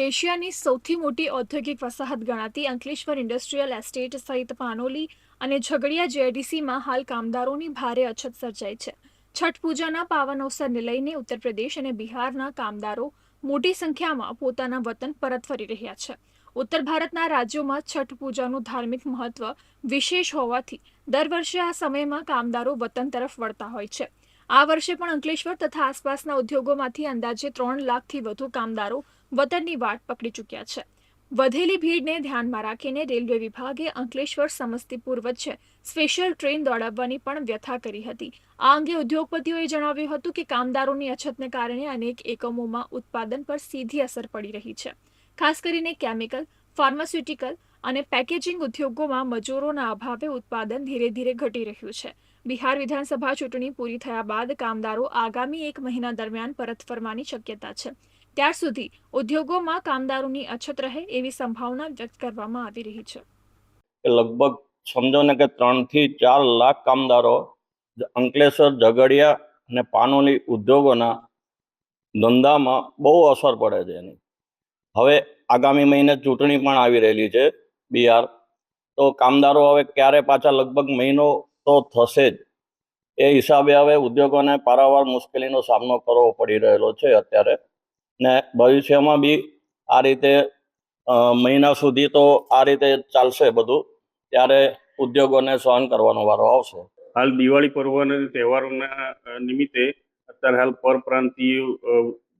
એશિયાની સૌથી મોટી ઔદ્યોગિક વસાહત ગણાતી અંકલેશ્વર ઇન્ડસ્ટ્રીયલ એસ્ટેટ સહિત પાનોલી અને ઝઘડિયા જેડીસીમાં હાલ કામદારોની ભારે અછત સર્જાઈ છે. છઠ પૂજાના પાવન અવસરને લઈને ઉત્તર અને બિહારના કામદારો મોટી સંખ્યામાં પોતાના વતન પરત ફરી રહ્યા છે. ઉત્તર ભારતના રાજ્યોમાં છઠ પૂજાનું ધાર્મિક મહત્વ વિશેષ હોવાથી દર વર્ષે આ સમયમાં કામદારો વતન તરફ વળતા હોય છે. આ વર્ષે પણ અંકલેશ્વર તથા આસપાસના ઉદ્યોગોમાંથી અંદાજે ત્રણ લાખથી વધુ કામદારો વતનની વાટ પકડી ચૂક્યા છે. વધેલી ભીડને ધ્યાનમાં રાખીને રેલવે વિભાગે અંકલેશ્વર સમસ્તીપુર વચ્ચે સ્પેશિયલ ટ્રેન દોડાવવાની પણ વ્યથા કરી હતી. આ અંગે ઉદ્યોગપતિઓએ જણાવ્યું હતું કે કામદારોની અછતને કારણે અનેક એકમોમાં ઉત્પાદન પર સીધી અસર પડી રહી છે. ખાસ કરીને કેમિકલ, ફાર્માસ્યુટિકલ અને પેકેજિંગ ઉદ્યોગોમાં મજૂરોના અભાવે ઉત્પાદન ધીરે ધીરે ઘટી રહ્યું છે. બિહાર વિધાનસભા ચૂંટણી પૂરી થયા બાદ કામદારો આગામી એક મહિના દરમિયાન પરત ફરવાની શક્યતા છે. ત્યાર સુધી ઉદ્યોગોમાં કામદારોની અછત રહે એવી સંભાવના વ્યક્ત કરવામાં આવી રહી છે. લગભગ સમજો ને કે ત્રણથી ચાર લાખ કામદારો અંકલેશ્વર, ઝઘડિયા અને પાનોલી ઉદ્યોગોના ધંધામાં બહુ અસર પડે છે એની. હવે આગામી મહિને ચૂંટણી પણ આવી રહેલી છે બિહાર. તો કામદારો હવે ક્યારે પાછા લગભગ મહિનો તો થશે જ. એ હિસાબે હવે ઉદ્યોગોને પારાવાર મુશ્કેલીનો સામનો કરવો પડી રહેલો છે અત્યારે. ને ભવિષ્યમાં બી આ રીતે મહિના સુધી તો આ રીતે ચાલશે બધું, ત્યારે ઉદ્યોગોને સહન કરવાનો વારો આવશે. હાલ દિવાળી પર્વ અને તહેવારોના નિમિત્તે અત્યારે હાલ પરપ્રાંતીય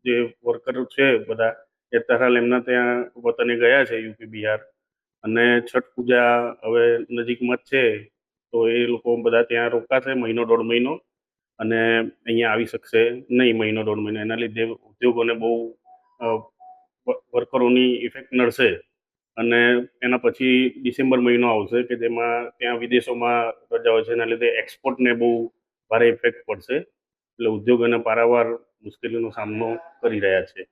જે વર્કર છે બધા, એ અત્યારે હાલ એમના ત્યાં વતને ગયા છે યુપી, બિહાર. અને છઠ પૂજા હવે નજીકમાં જ છે, તો એ લોકો બધા ત્યાં રોકાશે મહિનો દોઢ મહિનો. અને અહીંયા આવી શકશે નહીં મહિનો, દોઢ મહિનો. એના લીધે ઉદ્યોગોને બહુ વર્કરોની ઇફેક્ટ નડશે. અને એના પછી ડિસેમ્બર મહિનો આવશે કે જેમાં ત્યાં વિદેશોમાં રજાઓ છે. એના લીધે એક્સપોર્ટને બહુ ભારે ઇફેક્ટ પડશે. એટલે ઉદ્યોગોને પારાવાર મુશ્કેલીનો સામનો કરી રહ્યા છે.